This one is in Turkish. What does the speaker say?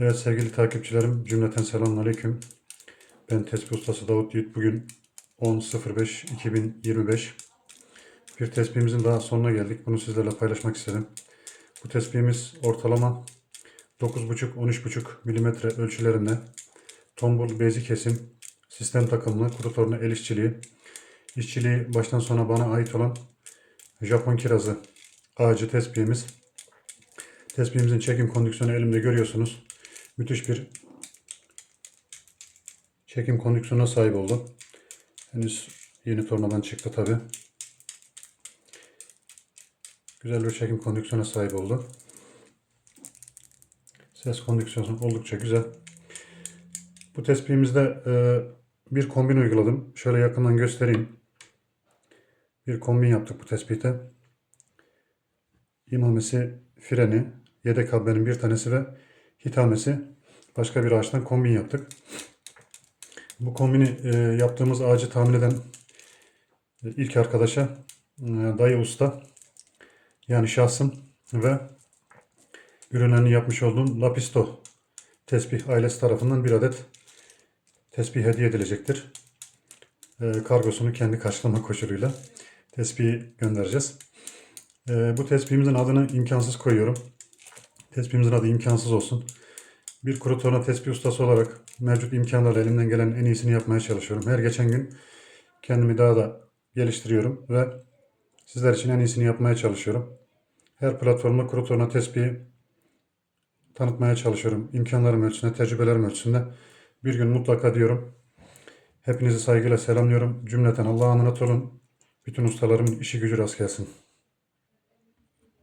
Evet sevgili takipçilerim cümleten selamünaleyküm. Ben tespih ustası Davut Yiğit. Bugün 10.05.2025. Bir tespihimizin daha sonuna geldik. Bunu sizlerle paylaşmak istedim. Bu tespihimiz ortalama 9.5-13.5 milimetre ölçülerinde tombul bezi kesim, sistem takımlı, kuru torna el işçiliği, işçiliği baştan sona bana ait olan Japon kirazı ağacı tespihimiz. Tespihimizin çekim kondiksiyonu elimde görüyorsunuz. Müthiş bir çekim kondiksiyona sahip oldu. Henüz yeni tornadan çıktı tabi. Güzel bir çekim kondiksiyona sahip oldu. Ses kondiksiyonu oldukça güzel. Bu tespihimizde e, bir kombin uyguladım. Şöyle yakından göstereyim. Bir kombin yaptık bu tespihte. İmamesi, freni, yedek habbenin bir tanesi ve hitamesi başka bir ağaçtan kombin yaptık. Bu kombini e, yaptığımız ağacı tahmin eden e, ilk arkadaşa e, dayı usta yani şahsım ve ürünlerini yapmış olduğum Lapisto tesbih ailesi tarafından bir adet tesbih hediye edilecektir. E, kargosunu kendi karşılama koşuluyla tespihi göndereceğiz. E, bu tespihimizin adını imkansız koyuyorum. Tespihimizin adı imkansız olsun. Bir kuru torna tespih ustası olarak mevcut imkanlarla elimden gelen en iyisini yapmaya çalışıyorum. Her geçen gün kendimi daha da geliştiriyorum ve sizler için en iyisini yapmaya çalışıyorum. Her platformda kuru torna tespihi tanıtmaya çalışıyorum. İmkanlarım ölçüsünde, tecrübelerim ölçüsünde. Bir gün mutlaka diyorum. Hepinizi saygıyla selamlıyorum. Cümleten Allah'a emanet olun. Bütün ustalarımın işi gücü rast gelsin.